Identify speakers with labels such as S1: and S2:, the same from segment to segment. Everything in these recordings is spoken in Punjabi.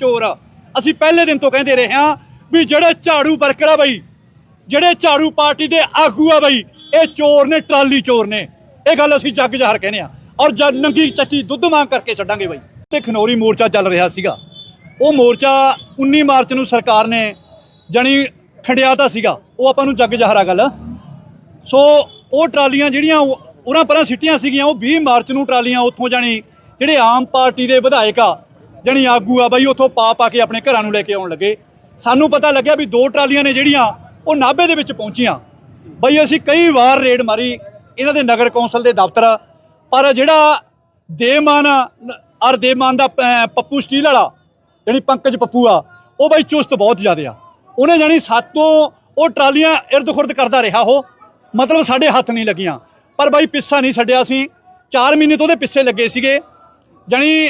S1: ਚੋਰ ਆ। ਅਸੀਂ ਪਹਿਲੇ ਦਿਨ ਤੋਂ ਕਹਿੰਦੇ ਰਹੇ ਹਾਂ ਵੀ ਜਿਹੜੇ ਝਾੜੂ ਵਰਕਰ ਆ ਬਈ, ਜਿਹੜੇ ਝਾੜੂ ਪਾਰਟੀ ਦੇ ਆਗੂ ਆ ਬਈ, ਇਹ ਚੋਰ ਨੇ, ਟਰਾਲੀ ਚੋਰ ਨੇ। ਇਹ ਗੱਲ ਅਸੀਂ ਜੱਗ ਜ਼ਾਹਰ ਕਹਿੰਦੇ ਆ ਔਰ ਜਦ ਨੰਗੀ ਚੱਕੀ ਦੁੱਧ ਮੰਗ ਕਰਕੇ ਛੱਡਾਂਗੇ ਬਈ। ਤੇ ਖਨੌਰੀ ਮੋਰਚਾ ਚੱਲ ਰਿਹਾ ਸੀਗਾ। ਉਹ ਮੋਰਚਾ 19 ਮਾਰਚ ਨੂੰ ਸਰਕਾਰ ਨੇ, ਜਣੀ ਖੰਡਿਆ ਤਾਂ ਸੀਗਾ, ਉਹ ਆਪਾਂ ਨੂੰ ਜੱਗ ਜ਼ਾਹਰ ਆ ਗੱਲ। ਸੋ ਉਹ ਟਰਾਲੀਆਂ ਜਿਹੜੀਆਂ ਉਹਨਾਂ ਪਰਾਂ ਸਿੱਟੀਆਂ ਸੀਗੀਆਂ, ਉਹ 20 ਮਾਰਚ ਨੂੰ ਟਰਾਲੀਆਂ ਉੱਥੋਂ, ਜਾਣੀ ਜਿਹੜੇ ਆਮ ਪਾਰਟੀ ਦੇ ਵਿਧਾਇਕ ਆ ਜਾਣੀ ਆਗੂ ਆ ਬਾਈ, ਉੱਥੋਂ ਪਾ ਪਾ ਕੇ ਆਪਣੇ ਘਰਾਂ ਨੂੰ ਲੈ ਕੇ ਆਉਣ ਲੱਗੇ। ਸਾਨੂੰ ਪਤਾ ਲੱਗਿਆ ਵੀ ਦੋ ਟਰਾਲੀਆਂ ਨੇ ਜਿਹੜੀਆਂ, ਉਹ ਨਾਭੇ ਦੇ ਵਿੱਚ ਪਹੁੰਚੀਆਂ। ਬਈ, ਅਸੀਂ ਕਈ ਵਾਰ ਰੇਡ ਮਾਰੀ, ਇਹਨਾਂ ਦੇ ਨਗਰ ਕੌਂਸਲ ਦੇ ਦਫ਼ਤਰ। ਪਰ ਜਿਹੜਾ ਦੇਮਾਨ ਅਰ ਦੇਮਾਨ ਦਾ ਪੱਪੂ ਸਟੀਲ ਵਾਲਾ, ਜਾਣੀ ਪੰਕਜ ਪੱਪੂ ਆ, ਉਹ ਬਾਈ ਚੁਸਤ ਬਹੁਤ ਜ਼ਿਆਦਾ ਆ। ਉਹਨੇ ਜਾਣੀ ਸਾਤੋਂ ਉਹ ਟਰਾਲੀਆਂ ਇਰਦ ਖੁਰਦ ਕਰਦਾ ਰਿਹਾ ਉਹ। ਮਤਲਬ ਸਾਡੇ ਹੱਥ ਨਹੀਂ ਲੱਗੀਆਂ। ਪਰ ਬਾਈ ਪਿੱਛਾ ਨਹੀਂ ਛੱਡਿਆ ਸੀ 4 ਮਹੀਨੇ ਤੋਂ ਉਹਦੇ ਪਿੱਛੇ ਲੱਗੇ ਸੀਗੇ। ਜਾਣੀ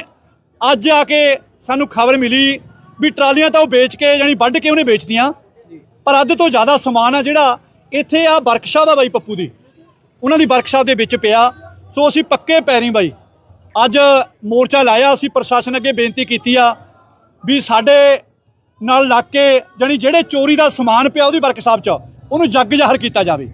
S1: ਅੱਜ ਆ ਕੇ ਸਾਨੂੰ ਖਬਰ ਮਿਲੀ ਵੀ ਟਰਾਲੀਆਂ ਤਾਂ ਉਹ ਵੇਚ ਕੇ ਜਾਣੀ ਵੱਢ ਕੇ ਉਹਨੇ ਵੇਚਤੀਆਂ। ਪਰ ਅੱਧ ਤੋਂ ਜ਼ਿਆਦਾ ਸਮਾਨ ਆ ਜਿਹੜਾ ਇੱਥੇ ਆ ਵਰਕਸ਼ਾਪ ਆ ਬਾਈ ਪੱਪੂ ਦੀ। ਉਹਨਾਂ ਦੀ ਵਰਕਸ਼ਾਪ ਦੇ ਵਿੱਚ ਪਿਆ। ਸੋ ਅਸੀਂ ਪੱਕੇ ਪੈਰੀਂ ਬਾਈ। ਅੱਜ ਮੋਰਚਾ ਲਾਇਆ ਅਸੀਂ ਪ੍ਰਸ਼ਾਸਨ ਅੱਗੇ ਬੇਨਤੀ ਕੀਤੀ ਆ ਵੀ ਸਾਡੇ ਨਾਲ ਲੱਗ ਕੇ ਜਾਣੀ ਜਿਹੜੇ ਚੋਰੀ ਦਾ ਸਮਾਨ ਪਿਆ ਉਹਦੀ ਵਰਕਸ਼ਾਪ 'ਚ ਉਹਨੂੰ ਜੱਗ ਜ਼ਾਹਰ ਕੀਤਾ ਜਾਵੇ।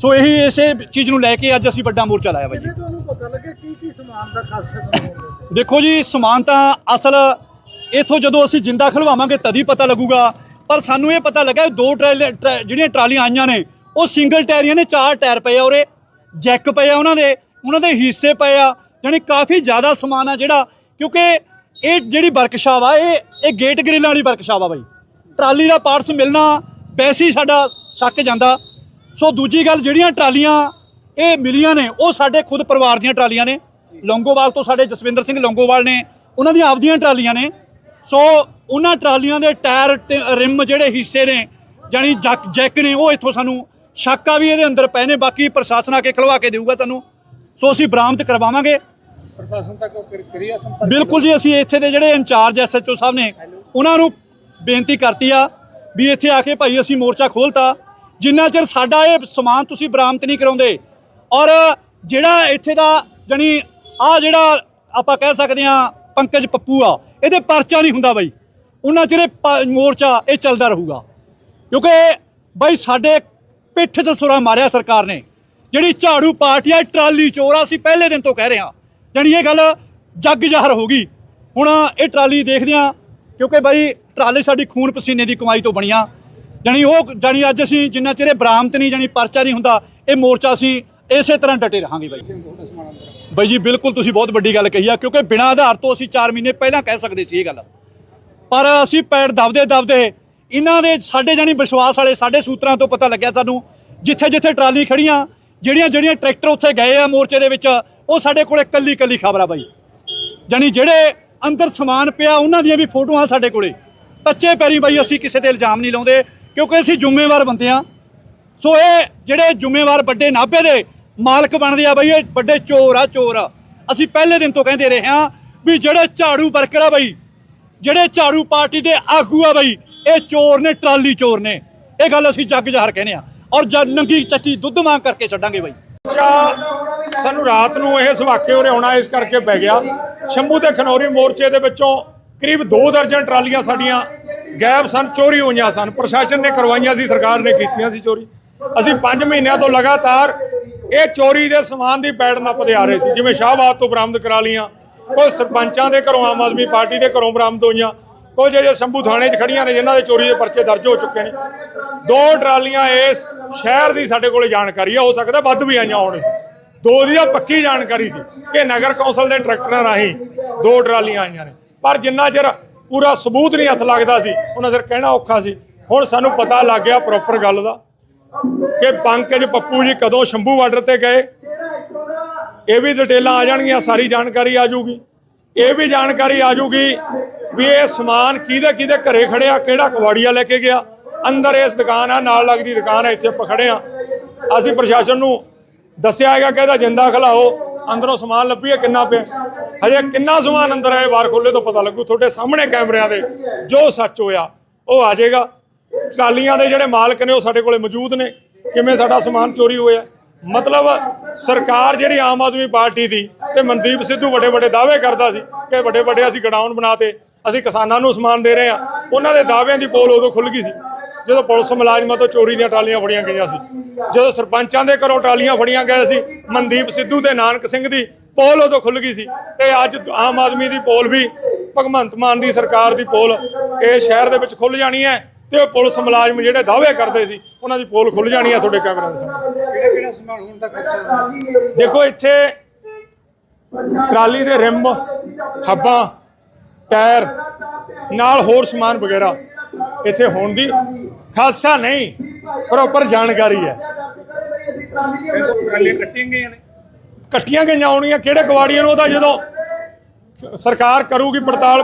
S1: ਸੋ ਇਹੀ ਇਸੇ ਚੀਜ਼ ਨੂੰ ਲੈ ਕੇ ਅੱਜ ਅਸੀਂ ਵੱਡਾ ਮੋਰਚਾ ਲਾਇਆ ਬਾਈ ਜੀ।
S2: ਤੁਹਾਨੂੰ ਪਤਾ ਲੱਗੇ ਕੀ ਕੀ ਸਮਾਨ ਦਾ ਖਾਸਾ ਤੁਹਾਨੂੰ
S1: ਦੇਖੋ ਜੀ, ਸਮਾਨ ਤਾਂ ਅਸਲ ਇਥੋਂ ਜਦੋਂ ਅਸੀਂ ਜਿੰਦਾ ਖਲਵਾਵਾਂਗੇ ਤਦ ਹੀ ਪਤਾ ਲੱਗੂਗਾ। ਪਰ ਸਾਨੂੰ ਇਹ ਪਤਾ ਲੱਗਾ ਵੀ ਦੋ ਟਰਾਲੇ ਟਰਾ- ਜਿਹੜੀਆਂ ਟਰਾਲੀਆਂ ਆਈਆਂ ਨੇ, ਉਹ ਸਿੰਗਲ ਟਾਇਰੀਆਂ ਨੇ, ਚਾਰ ਟਾਇਰ ਪਏ ਆ ਉਰੇ, ਜੈਕ ਪਏ ਆ ਉਹਨਾਂ ਦੇ ਉਹਨਾਂ ਦੇ ਹਿੱਸੇ ਪਏ ਆ, ਜਾਣੀ ਕਾਫੀ ਜ਼ਿਆਦਾ ਸਮਾਨ ਆ ਜਿਹੜਾ, ਕਿਉਂਕਿ ਇਹ ਜਿਹੜੀ ਵਰਕਸ਼ਾਪ ਆ, ਇਹ ਇਹ ਗੇਟ ਗ੍ਰਿਲਾਂ ਵਾਲੀ ਵਰਕਸ਼ਾਪ ਆ ਬਾਈ। ਟਰਾਲੀ ਦਾ ਪਾਰਟਸ ਮਿਲਣਾ ਵੈਸੇ ਹੀ ਸਾਡਾ ਸ਼ੱਕ ਜਾਂਦਾ। ਸੋ ਦੂਜੀ ਗੱਲ, ਜਿਹੜੀਆਂ ਟਰਾਲੀਆਂ ਇਹ ਮਿਲੀਆਂ ਨੇ, ਉਹ ਸਾਡੇ ਖੁਦ ਪਰਿਵਾਰ ਦੀਆਂ ਟਰਾਲੀਆਂ ਨੇ। ਲੌਂਗੋਵਾਲ ਤੋਂ ਸਾਡੇ ਜਸਵਿੰਦਰ ਸਿੰਘ ਲੌਂਗੋਵਾਲ ਨੇ ਉਹਨਾਂ ਦੀਆਂ ਆਪਦੀਆਂ ਟਰਾਲੀਆਂ ਨੇ। ਸੋ ਉਹਨਾਂ ਟਰਾਲੀਆਂ ਦੇ ਟਾਇਰ ਰਿਮ ਜਿਹੜੇ ਹਿੱਸੇ ਨੇ ਜਾਨੀ ਜੱਕ ਨੇ ਉਹ ਇੱਥੋਂ ਸਾਨੂੰ ਸ਼ੱਕ ਆ ਵੀ ਇਹਦੇ ਅੰਦਰ ਪਏ ਨੇ ਬਾਕੀ ਪ੍ਰਸ਼ਾਸਨ ਆ ਕੇ ਖਲਵਾ ਕੇ ਦੇਊਗਾ ਤੁਹਾਨੂੰ। ਸੋ ਅਸੀਂ ਬਰਾਮਦ ਕਰਵਾਵਾਂਗੇ।
S2: ਪ੍ਰਸ਼ਾਸਨ ਤੱਕ ਕਰੀਆ ਸੰਪਰਕ
S1: ਬਿਲਕੁਲ ਜੀ ਅਸੀਂ ਇੱਥੇ ਦੇ ਜਿਹੜੇ ਇੰਚਾਰਜ ਐਸਐਚਓ ਸਾਹਿਬ ਨੇ ਉਹਨਾਂ ਨੂੰ ਬੇਨਤੀ ਕਰਤੀ ਆ ਵੀ ਇੱਥੇ ਆ ਕੇ ਭਾਈ ਅਸੀਂ ਮੋਰਚਾ ਖੋਲਤਾ। ਜਿੰਨਾ ਚਿਰ ਸਾਡਾ ਇਹ ਸਮਾਨ ਤੁਸੀਂ ਬਰਾਮਦ ਨਹੀਂ ਕਰਾਉਂਦੇ ਔਰ ਜਿਹੜਾ ਇੱਥੇ ਦਾ ਜਣੀ ਆ ਜਿਹੜਾ ਆਪਾਂ ਕਹਿ ਸਕਦੇ ਆ ਪੰਕਜ ਪੱਪੂ ਆ, ਇਹਦੇ ਪਰਚਾ ਨਹੀਂ ਹੁੰਦਾ ਬਾਈ। ਉਹਨਾਂ ਚਿਰ ਮੋਰਚਾ ਇਹ ਚੱਲਦਾ ਰਹੂਗਾ। ਕਿਉਂਕਿ ਬਾਈ ਸਾਡੇ ਪਿੱਠ 'ਤੇ ਸੁਰਾ ਮਾਰਿਆ ਸਰਕਾਰ ਨੇ। ਜਿਹੜੀ ਝਾੜੂ ਪਾਰਟੀ ਆ ਟਰਾਲੀ ਚੋਰ ਆ, ਅਸੀਂ ਪਹਿਲੇ ਦਿਨ ਤੋਂ ਕਹਿ ਰਹੇ ਹਾਂ। ਜਾਣੀ ਇਹ ਗੱਲ ਜੱਗ ਜ਼ਾਹਰ ਹੋ ਗਈ। ਹੁਣ ਇਹ ਟਰਾਲੀ ਦੇਖਦੇ ਆ ਕਿਉਂਕਿ ਬਾਈ ਟਰਾਲੀ ਸਾਡੀ ਖੂਨ ਪਸੀਨੇ ਦੀ ਕਮਾਈ ਤੋਂ ਬਣੀਆਂ ਜਾਣੀ ਉਹ, ਜਾਣੀ ਅੱਜ ਅਸੀਂ ਜਿੰਨਾ ਚਿਰ ਇਹ ਬਰਾਮਦ ਨਹੀਂ, ਜਾਣੀ ਪਰਚਾ ਨਹੀਂ ਹੁੰਦਾ, ਇਹ ਮੋਰਚਾ ਅਸੀਂ ਇਸੇ ਤਰ੍ਹਾਂ ਡਟੇ ਰਹਾਂਗੇ ਬਾਈ। ਬਾਈ ਜੀ, ਬਿਲਕੁਲ ਤੁਸੀਂ ਬਹੁਤ ਵੱਡੀ ਗੱਲ ਕਹੀ ਆ, ਕਿਉਂਕਿ ਬਿਨਾਂ ਆਧਾਰ ਤੋਂ ਅਸੀਂ 4 ਮਹੀਨੇ ਪਹਿਲਾਂ ਕਹਿ ਸਕਦੇ ਸੀ ਇਹ ਗੱਲ। ਪਰ ਅਸੀਂ ਪੈਰ ਦਬਦੇ ਦਬਦੇ ਇਹਨਾਂ ਦੇ ਸਾਡੇ ਜਾਨੀ ਵਿਸ਼ਵਾਸ ਵਾਲੇ ਸਾਡੇ ਸੂਤਰਾਂ ਤੋਂ ਪਤਾ ਲੱਗਿਆ ਸਾਨੂੰ, ਜਿੱਥੇ ਜਿੱਥੇ ਟਰਾਲੀ ਖੜੀਆਂ, ਜਿਹੜੀਆਂ ਜਿਹੜੀਆਂ ਟਰੈਕਟਰ ਉੱਥੇ ਗਏ ਆ ਮੋਰਚੇ ਦੇ ਵਿੱਚ, ਉਹ ਸਾਡੇ ਕੋਲੇ ਕੱਲੀ ਕੱਲੀ ਖਬਰ ਆ ਬਾਈ। ਜਾਨੀ ਜਿਹੜੇ ਅੰਦਰ ਸਮਾਨ ਪਿਆ, ਉਹਨਾਂ ਦੀਆਂ ਵੀ ਫੋਟੋਆਂ ਸਾਡੇ ਕੋਲੇ। ਕੱਚੇ ਪੈਰੀ ਬਾਈ ਅਸੀਂ ਕਿਸੇ ਤੇ ਇਲਜ਼ਾਮ ਨਹੀਂ ਲਾਉਂਦੇ, ਕਿਉਂਕਿ ਅਸੀਂ ਜ਼ਿੰਮੇਵਾਰ ਬੰਦੇ ਆ। ਸੋ ਇਹ ਜਿਹੜੇ ਜ਼ਿੰਮੇਵਾਰ ਵੱਡੇ ਨਾਭੇ ਦੇ ਮਾਲਕ ਬਣਦੇ ਆ ਬਈ, ਇਹ ਵੱਡੇ ਚੋਰ ਆ ਚੋਰ ਆ। ਅਸੀਂ ਪਹਿਲੇ ਦਿਨ ਤੋਂ ਕਹਿੰਦੇ ਰਹੇ ਹਾਂ ਵੀ ਜਿਹੜੇ ਝਾੜੂ ਵਰਕਰ ਆ ਬਈ, ਜਿਹੜੇ ਝਾੜੂ ਪਾਰਟੀ ਦੇ ਆਗੂ ਆ ਬਈ, ਇਹ ਚੋਰ ਨੇ, ਟਰਾਲੀ ਚੋਰ ਨੇ। ਇਹ ਗੱਲ ਅਸੀਂ ਜੱਗ ਜ਼ਾਹਰ ਕਹਿੰਦੇ ਆ ਔਰ ਜਦ ਨੰਗੀ ਚੱਟੀ ਦੁੱਧ ਮੰਗ ਕਰਕੇ ਛੱਡਾਂਗੇ ਬਈ।
S3: ਬੱਚਾ, ਸਾਨੂੰ ਰਾਤ ਨੂੰ ਇਹ ਸਵਾਕੇ ਉਰੇ ਆਉਣਾ, ਇਸ ਕਰਕੇ ਪੈ ਗਿਆ। ਸ਼ੰਭੂ ਤੇ ਖਨੌਰੀ ਮੋਰਚੇ ਦੇ ਵਿੱਚੋਂ ਕਰੀਬ 2 ਦਰਜਨ ਟਰਾਲੀਆਂ ਸਾਡੀਆਂ ਗਾਇਬ ਸਨ, ਚੋਰੀ ਹੋਈਆਂ ਸਨ। ਪ੍ਰਸ਼ਾਸਨ ਨੇ ਕਰਵਾਈਆਂ ਸੀ, ਸਰਕਾਰ ਨੇ ਕੀਤੀਆਂ ਸੀ ਚੋਰੀ। ਅਸੀਂ 5 ਮਹੀਨਿਆਂ ਤੋਂ ਲਗਾਤਾਰ ਇਹ ਚੋਰੀ ਦੇ ਸਮਾਨ ਦੀ ਪੈੜ ਨੱਪਦੇ ਆ ਰਹੇ ਸੀ। ਜਿਵੇਂ ਸ਼ਾਹਬਾਦ ਤੋਂ ਬਰਾਮਦ ਕਰਾ ਲੀਆਂ ਕੋਈ ਸਰਪੰਚਾਂ ਦੇ ਘਰੋਂ, ਆਮ ਆਦਮੀ ਪਾਰਟੀ ਦੇ ਘਰੋਂ ਬਰਾਮਦ ਹੋਈਆਂ, ਕੁਝ ਜਿਹੜੇ ਸ਼ੰਭੂ ਥਾਣੇ 'ਚ ਖੜੀਆਂ ਨੇ, ਜਿਨ੍ਹਾਂ ਦੇ ਚੋਰੀ ਦੇ ਪਰਚੇ ਦਰਜ ਹੋ ਚੁੱਕੇ ਨੇ। ਦੋ ਟਰਾਲੀਆਂ ਇਸ ਸ਼ਹਿਰ ਦੀ ਸਾਡੇ ਕੋਲੇ ਜਾਣਕਾਰੀ ਆ, ਹੋ ਸਕਦਾ ਵੱਧ ਵੀ ਆਈਆਂ ਹੋਣ। ਦੋ ਦੀ ਤਾਂ ਪੱਕੀ ਜਾਣਕਾਰੀ ਸੀ ਕਿ ਨਗਰ ਕੌਂਸਲ ਦੇ ਟਰੈਕਟਰਾਂ ਰਾਹੀਂ ਦੋ ਟਰਾਲੀਆਂ ਆਈਆਂ ਨੇ। ਪਰ ਜਿੰਨਾ ਚਿਰ ਪੂਰਾ ਸਬੂਤ ਨਹੀਂ ਹੱਥ ਲੱਗਦਾ ਸੀ, ਉਹਨਾਂ ਚਿਰ ਕਹਿਣਾ ਔਖਾ ਸੀ। ਹੁਣ ਸਾਨੂੰ ਪਤਾ ਲੱਗ ਗਿਆ ਪ੍ਰੋਪਰ ਗੱਲ ਦਾ। ਕਿ ਪੰਕਜ ਪੱਪੂ ਜੀ ਕਦੋਂ ਸ਼ੰਭੂ ਬਾਰਡਰ ਤੇ ਗਏ? ਇਹ ਵੀ ਡਿਟੇਲਾਂ ਆ ਜਾਣਗੀਆਂ, ਸਾਰੀ ਜਾਣਕਾਰੀ ਆ ਜਾਊਗੀ। ਇਹ ਵੀ ਜਾਣਕਾਰੀ ਆ ਜਾਊਗੀ ਵੀ ਇਹ ਸਮਾਨ ਕਿਹਦੇ ਕਿਹਦੇ ਘਰੇ ਖੜਿਆ, ਕਿਹੜਾ ਕਵਾੜੀਆ ਲੈ ਕੇ ਗਿਆ। ਅੰਦਰ ਇਸ ਦੁਕਾਨ ਆ, ਨਾਲ ਲੱਗਦੀ ਦੁਕਾਨ ਹੈ ਇੱਥੇ ਆਪਾਂ ਖੜੇ ਆ। ਅਸੀਂ ਪ੍ਰਸ਼ਾਸਨ ਨੂੰ ਦੱਸਿਆ ਹੈਗਾ ਕਿ ਇਹਦਾ ਜਿੰਦਾ ਖਲਾਓ, ਅੰਦਰੋਂ ਸਮਾਨ ਲੱਭੀਏ ਕਿੰਨਾ ਪਿਆ। ਹਜੇ ਕਿੰਨਾ ਸਮਾਨ ਅੰਦਰ ਆਏ ਬਾਹਰ ਖੋਲੇ ਤੋਂ ਪਤਾ ਲੱਗੂ। ਤੁਹਾਡੇ ਸਾਹਮਣੇ ਕੈਮਰਿਆਂ ਦੇ, ਜੋ ਸੱਚ ਹੋਇਆ, ਉਹ ਆ ਜਾਏਗਾ। ਟਰਾਲੀਆਂ ਦੇ ਜਿਹੜੇ ਮਾਲਕ ਨੇ ਉਹ ਸਾਡੇ ਕੋਲੇ ਮੌਜੂਦ ਨੇ। ਕਿਵੇਂ ਸਾਡਾ ਸਮਾਨ ਚੋਰੀ ਹੋਇਆ? ਮਤਲਬ ਸਰਕਾਰ ਜਿਹੜੀ ਆਮ ਆਦਮੀ ਪਾਰਟੀ ਦੀ ਤੇ ਮਨਦੀਪ ਸਿੱਧੂ ਵੱਡੇ ਵੱਡੇ ਦਾਅਵੇ ਕਰਦਾ ਸੀ ਕਿ ਵੱਡੇ ਵੱਡੇ ਅਸੀਂ ਗਡਾਊਨ ਬਣਾਤੇ, ਅਸੀਂ ਕਿਸਾਨਾਂ ਨੂੰ ਸਮਾਨ ਦੇ ਰਹੇ ਆ ਉਹਨਾਂ ਦੇ ਦਾਅਵਿਆਂ ਦੀ ਪੋਲ ਉਦੋਂ ਖੁੱਲ ਗਈ ਸੀ, ਜਦੋਂ ਪੁਲਿਸ ਮੁਲਾਜ਼ਮਾਂ ਤੋਂ ਚੋਰੀ ਦੀਆਂ ਟਰਾਲੀਆਂ ਫੜੀਆਂ ਗਈਆਂ ਸੀ। ਜਦੋਂ ਸਰਪੰਚਾਂ ਦੇ ਘਰੋਂ ਟਰਾਲੀਆਂ ਫੜੀਆਂ ਗਏ ਸੀ, ਮਨਦੀਪ ਸਿੱਧੂ ਤੇ ਨਾਨਕ ਸਿੰਘ ਦੀ ਪੋਲ ਉਦੋਂ ਖੁੱਲ ਗਈ ਸੀ। ਤੇ ਅੱਜ ਆਮ ਆਦਮੀ ਦੀ ਪੋਲ ਵੀ ਭਗਵੰਤ ਮਾਨ ਦੀ ਸਰਕਾਰ ਦੀ ਪੋਲ ਇਹ ਸ਼ਹਿਰ ਦੇ ਵਿੱਚ ਖੁੱਲ ਜਾਣੀ ਹੈ। ਤੇ ਪੁਲਿਸ ਮੁਲਾਜ਼ਮ ਜਿਹੜੇ ਦਾਅਵੇ ਕਰਦੇ ਸੀ ਉਹਨਾਂ ਦੀ ਪੋਲ ਖੁੱਲ ਜਾਣੀ ਹੈ ਤੁਹਾਡੇ ਕੈਮਰਿਆਂ ਦੇ ਸਾਹਮਣੇ।
S2: ਕਿਹੜਾ ਕਿਹੜਾ ਸਮਾਨ ਹੁਣ ਤੱਕ ਖਸਾ
S3: ਦੇਖੋ ਇੱਥੇ ਟਰਾਲੀ ਦੇ ਰਿਮ ਹੱਬਾਂ ਟਾਇਰ ਨਾਲ ਹੋਰ ਸਮਾਨ ਵਗੈਰਾ ਇੱਥੇ ਹੋਣ ਦੀ ਖਾਸਾ ਨਹੀਂ ਪ੍ਰੋਪਰ ਜਾਣਕਾਰੀ ਹੈ।
S2: ਕੱਟੀਆਂ ਗਈਆਂ ਨੇ।
S3: ਕੱਟੀਆਂ ਗਈਆਂ ਆਉਣੀਆਂ ਕਿਹੜੇ ਕਵਾੜੀਆਂ ਨੂੰ ਉਹਦਾ ਜਦੋਂ ਸਰਕਾਰ ਕਰੂਗੀ ਪੜਤਾਲ,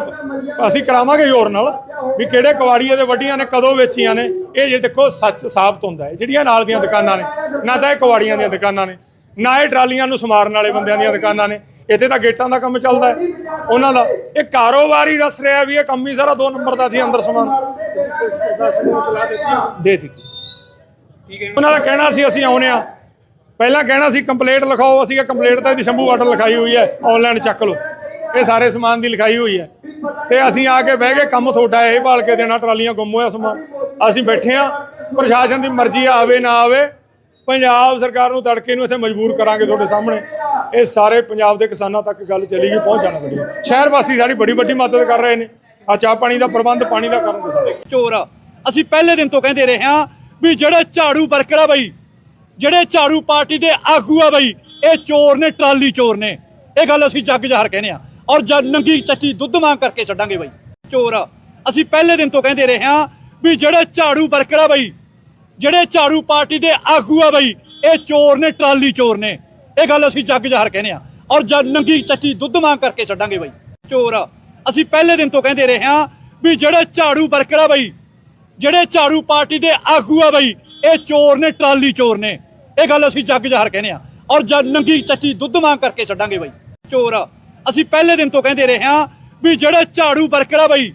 S3: ਅਸੀਂ ਕਰਾਵਾਂਗੇ ਜ਼ੋਰ ਨਾਲ ਵੀ ਕਿਹੜੇ ਕਵਾੜੀਏ ਦੇ ਵੱਡੀਆਂ ਨੇ, ਕਦੋਂ ਵੇਚੀਆਂ ਨੇ, ਇਹ ਜੇ ਦੇਖੋ ਸੱਚ ਸਾਬਤ ਹੁੰਦਾ ਹੈ। ਜਿਹੜੀਆਂ ਨਾਲ ਦੀਆਂ ਦੁਕਾਨਾਂ ਨੇ, ਨਾ ਤਾਂ ਇਹ ਕਵਾੜੀਆਂ ਦੀਆਂ ਦੁਕਾਨਾਂ ਨੇ, ਨਾ ਇਹ ਟਰਾਲੀਆਂ ਨੂੰ ਸਮਾਰਨ ਵਾਲੇ ਬੰਦਿਆਂ ਦੀਆਂ ਦੁਕਾਨਾਂ ਨੇ, ਇੱਥੇ ਤਾਂ ਗੇਟਾਂ ਦਾ ਕੰਮ ਚੱਲਦਾ ਹੈ। ਉਹਨਾਂ ਦਾ, ਇਹ ਕਾਰੋਬਾਰ ਹੀ ਦੱਸ ਰਿਹਾ ਵੀ ਇਹ ਕੰਮ ਹੀ ਸਾਰਾ ਦੋ ਨੰਬਰ ਦਾ ਸੀ, ਅੰਦਰ ਸਮਾਨ। ਦੇ ਦਿੱਤੀ। ਉਹਨਾਂ ਦਾ ਕਹਿਣਾ ਸੀ, ਅਸੀਂ ਆਉਨੇ ਆ ਪਹਿਲਾਂ ਕਹਿਣਾ ਸੀ, ਕੰਪਲੇਂਟ ਲਿਖਾਓ, ਅਸੀਂ ਇਹ ਕੰਪਲੇਂਟ ਤਾਂ ਇਹਦੀ ਸ਼ੰਭੂ ਆਰਡਰ ਲਿਖਾਈ ਹੋਈ ਹੈ ਆਨਲਾਈਨ ਚੱਕ ਲਓ। ਇਹ ਸਾਰੇ ਸਮਾਨ ਦੀ ਲਿਖਾਈ ਹੋਈ ਹੈ। ਤੇ ਅਸੀਂ ਆ ਕੇ ਬਹਿ ਕੇ ਕੰਮ ਤੁਹਾਡਾ ਇਹ ਭਾਲ ਕੇ ਦੇਣਾ, ਟਰਾਲੀਆਂ ਗੁੰਮ ਹੋਇਆ ਸਮਾਨ। ਅਸੀਂ ਬੈਠੇ ਆ ਪ੍ਰਸ਼ਾਸਨ ਦੀ ਮਰਜ਼ੀ ਆਵੇ, ਨਾ ਆਵੇ, ਪੰਜਾਬ ਸਰਕਾਰ ਨੂੰ ਤੜਕੇ ਨੂੰ ਇੱਥੇ ਮਜਬੂਰ ਕਰਾਂਗੇ ਤੁਹਾਡੇ ਸਾਹਮਣੇ। ਇਹ ਸਾਰੇ ਪੰਜਾਬ ਦੇ ਕਿਸਾਨਾਂ ਤੱਕ ਗੱਲ ਚਲੀ ਗਈ, ਪਹੁੰਚ ਜਾਣਾ ਤੁਹਾਡੀ ਸ਼ਹਿਰ ਵਾਸੀ ਸਾਡੀ ਬੜੀ ਵੱਡੀ ਮਦਦ ਕਰ ਰਹੇ ਨੇ। ਆ ਚਾਹ ਪਾਣੀ ਦਾ ਪ੍ਰਬੰਧ ਪਾਣੀ ਦਾ ਕਰਨਗੇ ਸਾਰੇ।
S1: ਚੋਰ ਆ। ਅਸੀਂ ਪਹਿਲੇ ਦਿਨ ਤੋਂ ਕਹਿੰਦੇ ਰਹੇ ਹਾਂ ਵੀ ਜਿਹੜੇ ਝਾੜੂ ਵਰਕਰ ਆ ਬਈ, ਜਿਹੜੇ ਝਾੜੂ ਪਾਰਟੀ ਦੇ ਆਗੂ ਆ ਬਈ, ਇਹ ਚੋਰ ਨੇ, ਟਰਾਲੀ ਚੋਰ ਨੇ। ਇਹ ਗੱਲ ਅਸੀਂ ਜੱਗ ਜ਼ਾਹਰ ਕਹਿੰਦੇ ਆ ਔਰ ਜਦ ਨੰਗੀ ਚੱਟੀ ਦੁੱਧ ਮੰਗ ਕਰਕੇ ਛੱਡਾਂਗੇ ਬਈ। ਚੋਰ ਆ। ਅਸੀਂ ਪਹਿਲੇ ਦਿਨ ਤੋਂ ਕਹਿੰਦੇ ਰਹੇ ਹਾਂ ਵੀ ਜਿਹੜੇ ਝਾੜੂ ਵਰਕਰ ਬਾਈ, ਜਿਹੜੇ ਝਾੜੂ ਪਾਰਟੀ ਦੇ ਆਗੂ ਆ ਬਾਈ, ਇਹ ਚੋਰ ਨੇ, ਟਰਾਲੀ ਚੋਰ ਨੇ। ਇਹ ਗੱਲ ਅਸੀਂ ਜੱਗ ਜ਼ਾਹਰ ਕਹਿੰਦੇ ਆ ਔਰ ਜਦ ਨੰਗੀ ਚੱਟੀ ਦੁੱਧ ਮੰਗ ਕਰਕੇ ਛੱਡਾਂਗੇ ਬਈ। ਚੋਰ ਆ। ਅਸੀਂ ਪਹਿਲੇ ਦਿਨ ਤੋਂ ਕਹਿੰਦੇ ਰਹੇ ਹਾਂ ਵੀ ਜਿਹੜੇ ਝਾੜੂ ਵਰਕਰ ਬਾਈ, ਜਿਹੜੇ ਝਾੜੂ ਪਾਰਟੀ ਦੇ ਆਗੂ ਆ ਬਾਈ, ਇਹ ਚੋਰ ਨੇ, ਟਰਾਲੀ ਚੋਰ ਨੇ। ਇਹ ਗੱਲ ਅਸੀਂ ਜੱਗ ਜ਼ਾਹਰ ਕਹਿੰਦੇ ਆ ਔਰ ਜਦ ਨੰਗੀ ਚੱਟੀ ਦੁੱਧ ਮੰਗ ਕਰਕੇ ਛੱਡਾਂਗੇ ਬਾਈ। ਚੋਰ ਆ। ਅਸੀਂ ਪਹਿਲੇ ਦਿਨ ਤੋਂ ਕਹਿੰਦੇ ਰਹੇ ਹਾਂ ਵੀ ਜਿਹੜੇ ਝਾੜੂ ਵਰਕਰ ਆ ਬਈ,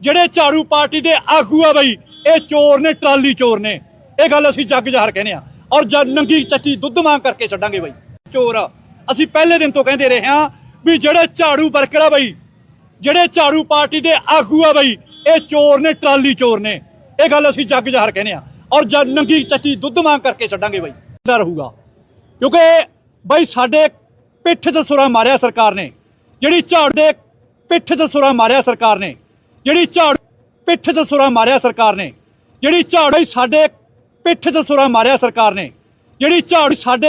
S1: ਜਿਹੜੇ ਝਾੜੂ ਪਾਰਟੀ ਦੇ ਆਗੂ ਆ ਬਈ, ਇਹ ਚੋਰ ਨੇ, ਟਰਾਲੀ ਚੋਰ ਨੇ। ਇਹ ਗੱਲ ਅਸੀਂ ਜੱਗ ਜ਼ਾਹਰ ਕਹਿੰਦੇ ਆ ਔਰ ਜਦ ਨੰਗੀ ਚੱਟੀ ਦੁੱਧ ਮੰਗ ਕਰਕੇ ਛੱਡਾਂਗੇ ਬਈ। ਚੋਰ ਆ। ਅਸੀਂ ਪਹਿਲੇ ਦਿਨ ਤੋਂ ਕਹਿੰਦੇ ਰਹੇ ਹਾਂ ਵੀ ਜਿਹੜੇ ਝਾੜੂ ਵਰਕਰ ਆ ਬਈ, ਜਿਹੜੇ ਝਾੜੂ ਪਾਰਟੀ ਦੇ ਆਗੂ ਆ ਬਈ, ਇਹ ਚੋਰ ਨੇ, ਟਰਾਲੀ ਚੋਰ ਨੇ। ਇਹ ਗੱਲ ਅਸੀਂ ਜੱਗ ਜ਼ਾਹਰ ਕਹਿੰਦੇ ਆ ਔਰ ਜਦ ਨੰਗੀ ਚੱਟੀ ਦੁੱਧ ਮੰਗ ਕਰਕੇ ਛੱਡਾਂਗੇ ਬਈ। ਦਾ ਰਹੂਗਾ ਕਿਉਂਕਿ ਬਈ ਸਾਡੇ ਪਿੱਠ ਤੇ ਸੁਰਾ ਮਾਰਿਆ ਸਰਕਾਰ ਨੇ। ਜਿਹੜੀ ਝਾੜ ਦੇ ਪਿੱਠ ਤੇ ਸੁਰਾ ਮਾਰਿਆ ਸਰਕਾਰ ਨੇ, ਜਿਹੜੀ ਝਾੜ ਪਿੱਠ ਤੇ ਸੁਰਾ ਮਾਰਿਆ ਸਰਕਾਰ ਨੇ, ਜਿਹੜੀ ਝਾੜ ਸਾਡੇ ਪਿੱਠ ਤੇ ਸੁਰਾ ਮਾਰਿਆ ਸਰਕਾਰ ਨੇ, ਜਿਹੜੀ ਝਾੜ ਸਾਡੇ